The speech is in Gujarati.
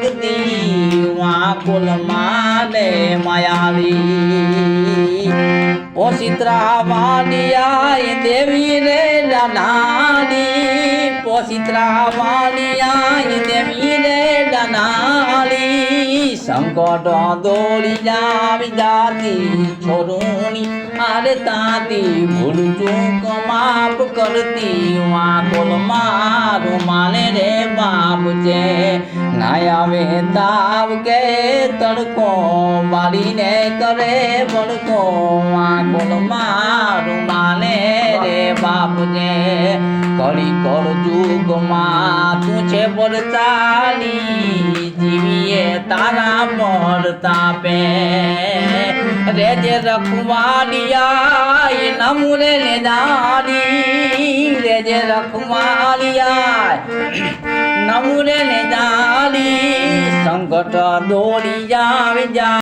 ભક્તિ વાકુલ માને માયાવી. પોષિત્રા વાલિયા દેવી રે ડનાલી પોષિત્રા વાલિયા દેવી રે ડનાલી સંકટ દોડી જાવી જાતી છોરુણી આરે તાતી ભૂલ ચૂક માફ કરતી. વાકોલ મારું માને રે બાપ છે. ના આવે તાવ કે તડકો મારીને કરે બળકો વાકોલ મારું માને રે બાપને કરી કર જુગમાં તું છે પરચાલી જીવીએ તારા પર પે રે જે રખવાલિયા એ નમુરે ને દાડી રે જે રખવાલિયા નમુરે ને દાડી ตตโนนิยาวิญญา